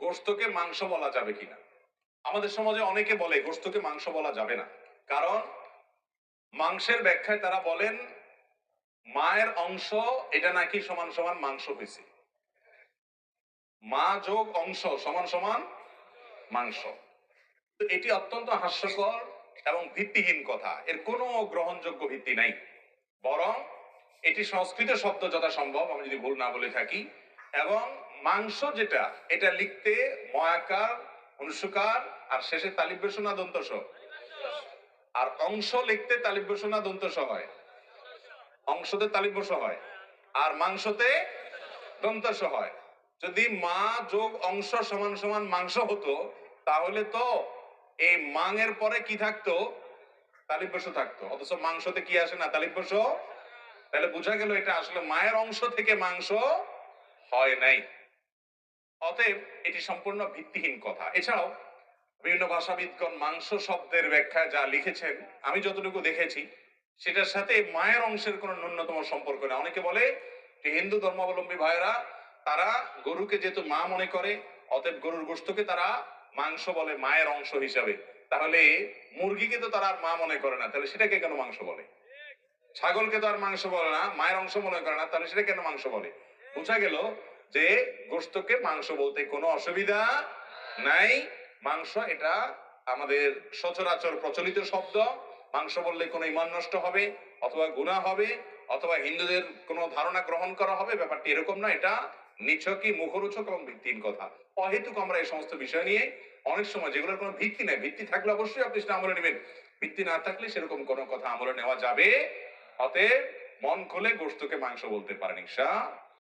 গোস্তকে মাংস বলা যাবে কিনা? আমাদের সমাজে অনেকে বলে গোস্তকে মাংস বলা যাবে না। কারণ মাংসের ব্যাখ্যায় তারা বলেন, মায়ের অংশ, এটা নাকি সমান সমান মাংস হয়েছে মা যোগ অংশ সমান সমান মাংস। এটি অত্যন্ত হাস্যকর এবং ভিত্তিহীন কথা। এর কোনো গ্রহণযোগ্য ভিত্তি নাই। বরং এটি সংস্কৃত শব্দ যথা সম্ভব আমি যদি ভুল না বলে থাকি এবং মাংস যেটা, এটা লিখতে ময়াকার অনুসুকার আর শেষে তালিব বেসনা দন্তস আর অংশ লিখতে তালিব বেসনা দন্তস হয়। অংশতে তালিব বস হয়। আর মাংসতে দন্তস হয়। যদি মা যোগ অংশ সমান সমান মাংস হতো, তাহলে তো এই মাংয়ের পরে কি থাকতো? তালিব বসু থাকতো। অথচ মাংসতে কি আসে না? তালিব বসু তাহলে বোঝা গেল এটা আসলে মায়ের অংশ থেকে মাংস হয় নাই। অতএব এটি সম্পূর্ণ ভিত্তিহীন কথা। এছাড়াও, বিভিন্ন ভাষাবিদগণ মাংস শব্দের ব্যাখ্যায় যা লিখেছেন, আমি যতটুকু দেখেছি, সেটার সাথে মায়ের অংশের কোনো ন্যূনতম সম্পর্ক নেই। অনেকে বলে যে হিন্দু ধর্মাবলম্বী ভাইয়েরা, তারা গরুকে যেহেতু মা মনে করে, অতএব গরুর গোস্তকে তারা মাংস বলে মায়ের অংশ হিসাবে। তাহলে মুরগিকে তো তারা আর মা মনে করে না, তাহলে সেটাকে কেন মাংস বলে? ছাগলকে তো আর মাংস বলে না, মায়ের অংশ মনে করে না, তাহলে সেটা কেন মাংস বলে? বোঝা গেল যে গোস্তকে মাংস বলতে কোনো অসুবিধা নাই। মাংস এটা আমাদের সচরাচর প্রচলিত শব্দ। মাংস বললে কোনো ইমান নষ্ট হবে অথবা গুণা হবে অথবা হিন্দুদের কোনো ধারণা গ্রহণ করা হবে। ব্যাপারটি এরকম না এটা নিছকই মুখরোচক এবং ভিত্তিহীন কথা। অহেতুক আমরা এই সমস্ত বিষয় নিয়ে অনেক সময় যেগুলোর কোনো ভিত্তি নেই, ভিত্তি থাকলে অবশ্যই আপনি সেটা আমলে নেবেন। ভিত্তি না থাকলে সেরকম কোনো কথা আমলে নেওয়া যাবে। অতএব মন খুলে গোস্তকে মাংস বলতে পারেন ঈশা